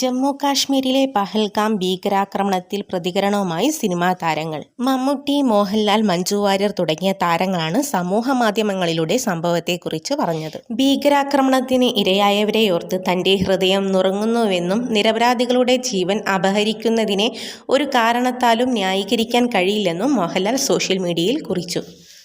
ജമ്മു കാശ്മീരിലെ പഹൽഗാം ഭീകരാക്രമണത്തിൽ പ്രതികരണവുമായി സിനിമാ താരങ്ങൾ. മമ്മൂട്ടി മോഹൻലാൽ മഞ്ജു വാര്യർ തുടങ്ങിയ താരങ്ങളാണ് സമൂഹ മാധ്യമങ്ങളിലൂടെ സംഭവത്തെക്കുറിച്ച് പറഞ്ഞത്. ഭീകരാക്രമണത്തിന് ഇരയായവരെ ഓർത്ത് തന്റെ ഹൃദയം നുറങ്ങുന്നുവെന്നും നിരപരാധികളുടെ ജീവൻ അപഹരിക്കുന്നതിനെ ഒരു കാരണത്താലും ന്യായീകരിക്കാൻ കഴിയില്ലെന്നും മോഹൻലാൽ സോഷ്യൽ മീഡിയയിൽ കുറിച്ചു.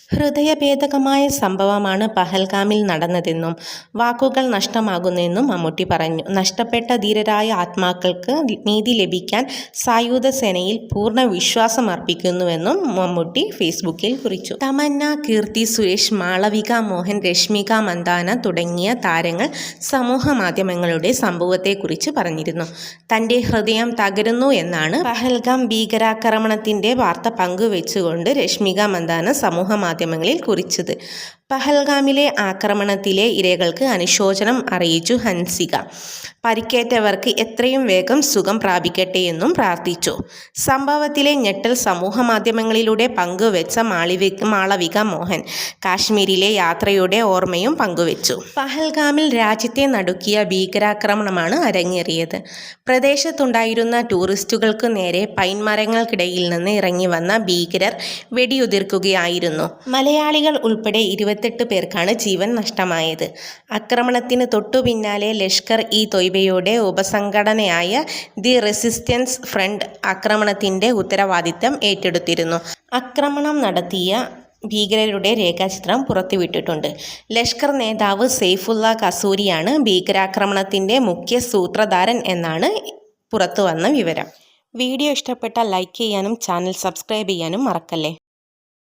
ഹൃദയഭേദകമായ സംഭവമാണ് പഹൽഗാമിൽ നടന്നതെന്നും വാക്കുകൾ നഷ്ടമാകുന്നെന്നും മമ്മൂട്ടി പറഞ്ഞു. നഷ്ടപ്പെട്ട ധീരരായ ആത്മാക്കൾക്ക് നീതി ലഭിക്കാൻ സായുധ സേനയിൽ പൂർണ വിശ്വാസമർപ്പിക്കുന്നുവെന്നും മമ്മൂട്ടി ഫേസ്ബുക്കിൽ കുറിച്ചു. തമന്ന കീർത്തി സുരേഷ് മാളവിക മോഹൻ രശ്മിക മന്ദാന തുടങ്ങിയ താരങ്ങൾ സമൂഹ മാധ്യമങ്ങളുടെ സംഭവത്തെക്കുറിച്ച് പറഞ്ഞിരുന്നു. തന്റെ ഹൃദയം തകരുന്നു എന്നാണ് പഹൽഗാം ഭീകരാക്രമണത്തിന്റെ വാർത്ത പങ്കുവെച്ചുകൊണ്ട് രശ്മിക മന്ദാന സമൂഹ മാധ്യമങ്ങളിൽ കുറിച്ചത്. പഹൽഗാമിലെ ആക്രമണത്തിലെ ഇരകൾക്ക് അനുശോചനം അറിയിച്ചു ഹൻസിക. പരിക്കേറ്റവർക്ക് എത്രയും വേഗം സുഖം പ്രാപിക്കട്ടെ എന്നും പ്രാർത്ഥിച്ചു. സംഭവത്തിലെ ഞെട്ടൽ സമൂഹ മാധ്യമങ്ങളിലൂടെ പങ്കുവെച്ച മാളിവിക മാളവിക മോഹൻ കാശ്മീരിലെ യാത്രയുടെ ഓർമ്മയും പങ്കുവെച്ചു. പഹൽഗാമിൽ രാജ്യത്തെ നടുക്കിയ ഭീകരാക്രമണമാണ് അരങ്ങേറിയത്. പ്രദേശത്തുണ്ടായിരുന്ന ടൂറിസ്റ്റുകൾക്ക് നേരെ പൈൻമരങ്ങൾക്കിടയിൽ നിന്ന് ഇറങ്ങി വന്ന ഭീകരർ വെടിയുതിർക്കുകയായിരുന്നു. മലയാളികൾ ഉൾപ്പെടെ ഇരുപത്തെട്ട് പേർക്കാണ് ജീവൻ നഷ്ടമായത്. ആക്രമണത്തിന് തൊട്ടു പിന്നാലെ ലഷ്കർ ഇ തൊയ്ബയുടെ ഉപസംഘടനയായ ദി റെസിസ്റ്റൻസ് ഫ്രണ്ട് ആക്രമണത്തിന്റെ ഉത്തരവാദിത്തം ഏറ്റെടുത്തിരുന്നു. ആക്രമണം നടത്തിയ ഭീകരരുടെ രേഖാചിത്രം പുറത്തുവിട്ടിട്ടുണ്ട്. ലഷ്കർ നേതാവ് സെയ്ഫുള്ള കസൂരിയാണ് ഭീകരാക്രമണത്തിന്റെ മുഖ്യ സൂത്രധാരൻ എന്നാണ് പുറത്തുവന്ന വിവരം. വീഡിയോ ഇഷ്ടപ്പെട്ടാൽ ലൈക്ക് ചെയ്യാനും ചാനൽ സബ്സ്ക്രൈബ് ചെയ്യാനും മറക്കല്ലേ?